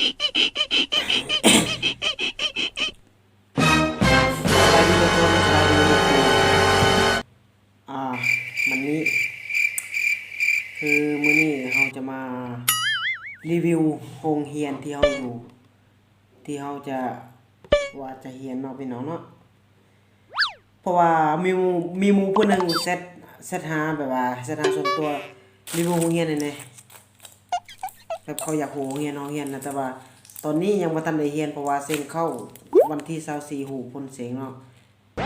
มันนี้ คือมื้อนี้เราจะมารีวิวโรงเรียนที่เราอยู่ ที่เราจะว่าจะเรียนเนาะพี่น้องเนาะเพราะว่ามีมีหมู่ผู้หนึงเซตเซตหาแบบว่าเซตหาส่วนตัวรีวิวโรงเรียนนี่แน่ แบบเขาอยากโหเรียนโรงเรียนนะแต่ว่า ตอนนี้ยังบ่ทันได้เรียนเพราะว่าเซ็งเข้าวันที่24หูพ้นเสียงเนาะ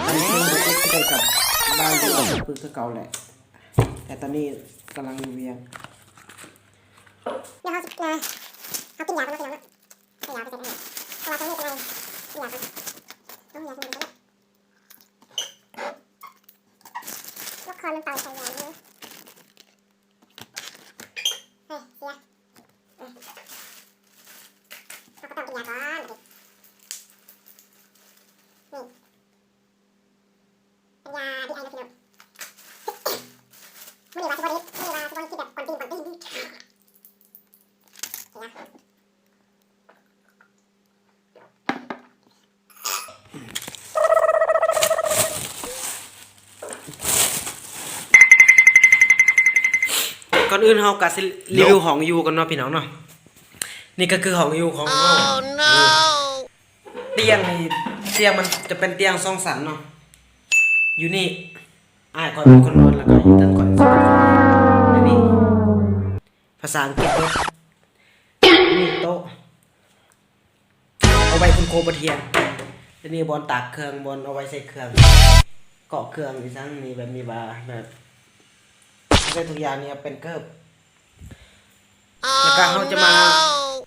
อันเซ็งบ่ได้ไปกับบ้านที่เราปึกคือเก่าแหละ แต่ตอนนี้กำลังอยู่เวียงเดี๋ยวเขาจะมาเอากินยากันแล้วกินแล้วเอายาไปเสร็จแล้เพราะว่าตรงนี้เป็นอะไรกินยากันต้องยากินกันลูกคอมันเป่าใส่ยาเลยเฮ้ยเสียเราก็ต้องกินยาก่อนนี่เป็นยาดีไอนะพี่น้องไม่ได้ว่าสิบริไม่ได้ว่าสิบริกินแบบก่อนตีนก่อนตีนนี่เสีย ก่อนอื่นเฮาก็สิรีวิวห้องอยู่กันเนาะพี่น้องเนาะนี่ก็คือห้องอยู่ของเฮาเตียงนี่เตียงมันจะเป็นเตียงสองสันเนาะอยู่นี่อ้ายคอยเป็นคนนอนแล้วก็อยู่เทิงคอยสิเป็นคนนอนแล้วนี่ภาษาอังกฤษเบิดนี่โต๊ะเอาไว้คุณโคบเทียนแล้วนี่บอลตากเครื่องบอลเอาไว้ใส่เครื่องเกาะเครื่องอีซั่งมีแบบมีบาร์แบบ ได้ทุกอย่างเนี่ยเป็นเกิบแล้วก็เขาจะมา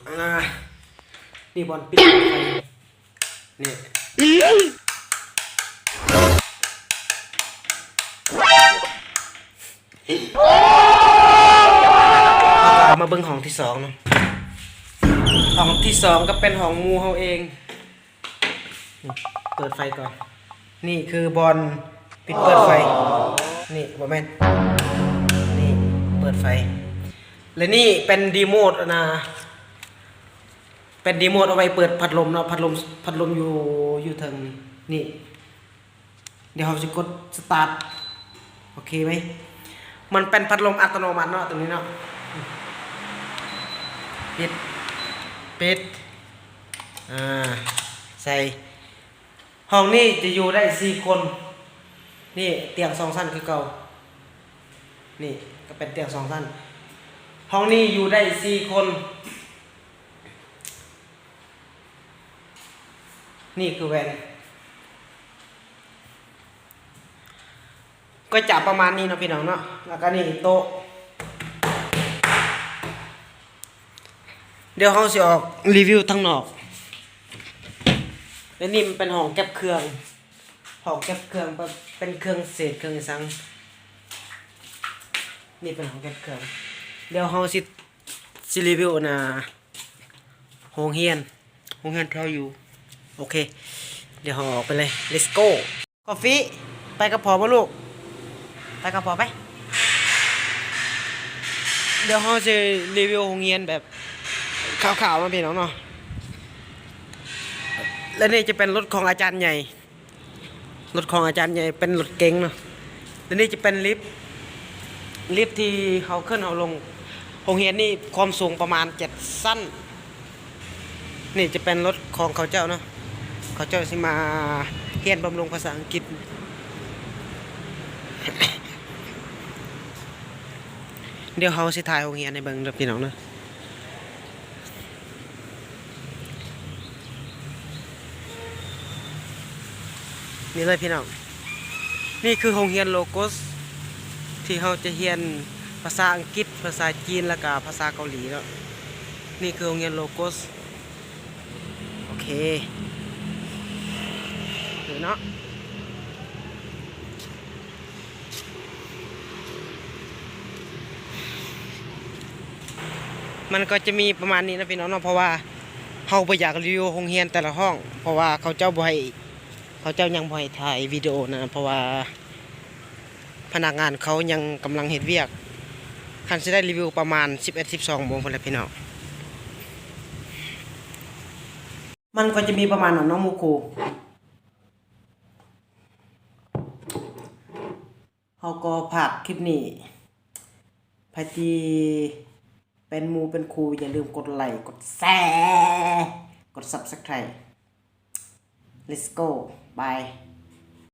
อ่านี่บอลปิดไฟนี่เอามาเบิ้งห้องที่สองเนาะห้องที่สองก็เป็นห้องหมูเขาเองนี่เปิดไฟก่อน นี่คือบอลปิดเปิดไฟ นี่บอแมนนี่เปิดไฟ และนี่เป็นดีโมดนะ เป็นดีโมดเอาไว้เปิดพัดลมเนาะพัดลมพัดลมอยู่อยู่ทางนี่ เดี๋ยวเราจะกดสตาร์ทโอเคไหมมันเป็นพัดลมอัตโนมัติเนาะตรงนี้เนาะปิดปิดอ่าใส่ห้องนี้จะอยู่ได้สี่คน นี่เตียงสองสั้นคือเก่านี่ ก็เป็นเตียงสองท่านห้องนี้อยู่ได้สี่คน นี่คือแวนก็จะประมาณนี้นะพี่น้องเนาะแล้วก็นี่โต๊ะเดี๋ยวเขาสิออกรีวิวทั้งนอกและนี่มันเป็นห้องเก็บเครื่องห้องเก็บเครื่องเป็นเครื่องเศษเครื่องสัง นี่เป็นของเก็บเครื่องเดี๋ยวเฮาสิสิรีวิวนะโรงเรียนโรงเรียนแถวอยู่โอเค เดี๋ยวเฮาออกไปเลย let's go กาแฟไปกับพอป่ะลูก ไปกับพอไป เดี๋ยวเฮาจะรีวิวโรงเรียนแบบขาวๆมาพี่น้องเนาะและนี่จะเป็นรถของอาจารย์ใหญ่รถของอาจารย์ใหญ่เป็นรถเก๋งเนาะและนี่จะเป็นลิฟต์ ลิฟต์ที่เขาขึ้นเขาลงโรงเรียนนี่ความสูงประมาณเจ็ดสั้น นี่จะเป็นรถของเขาเจ้าเนาะเขาเจ้าสิมาเรียนบำรุงภาษาอังกฤษ เดี๋ยวเขาสิถ่ายโรงเรียนในเบิงเด้อพี่น้องเนาะนี่เลยพี่น้อง นี่คือโรงเรียนโลโกส ที่เขาจะเรียนภาษาอังกฤษ ภาษาจีนแล้วก็ภาษาเกาหลีแล้วนี่คือโรงเรียนโลโกสโอเคเดี๋ยวเนาะมันก็จะมีประมาณนี้นะพี่น้องเนาะเพราะว่าเขาไปอยากรีวิวโรงเรียนแต่ละห้อง เพราะว่าเขาเจ้าบ่ให้เขาเจ้ายังบ่ให้ถ่ายวิดีโอนะเพราะว่า นักงานเขายังกำลังเห็ดเวียกคันจะได้รีวิวประมาณ 11-12โมงคนละพี่น้องมันก็จะมีประมาณนั้นเน้องมูคูเขาก็ผากคลิปนี้พาทีเป็นมูเป็นครูอย่าลืมกดไลค์กดแชร์กด subscribe let's go bye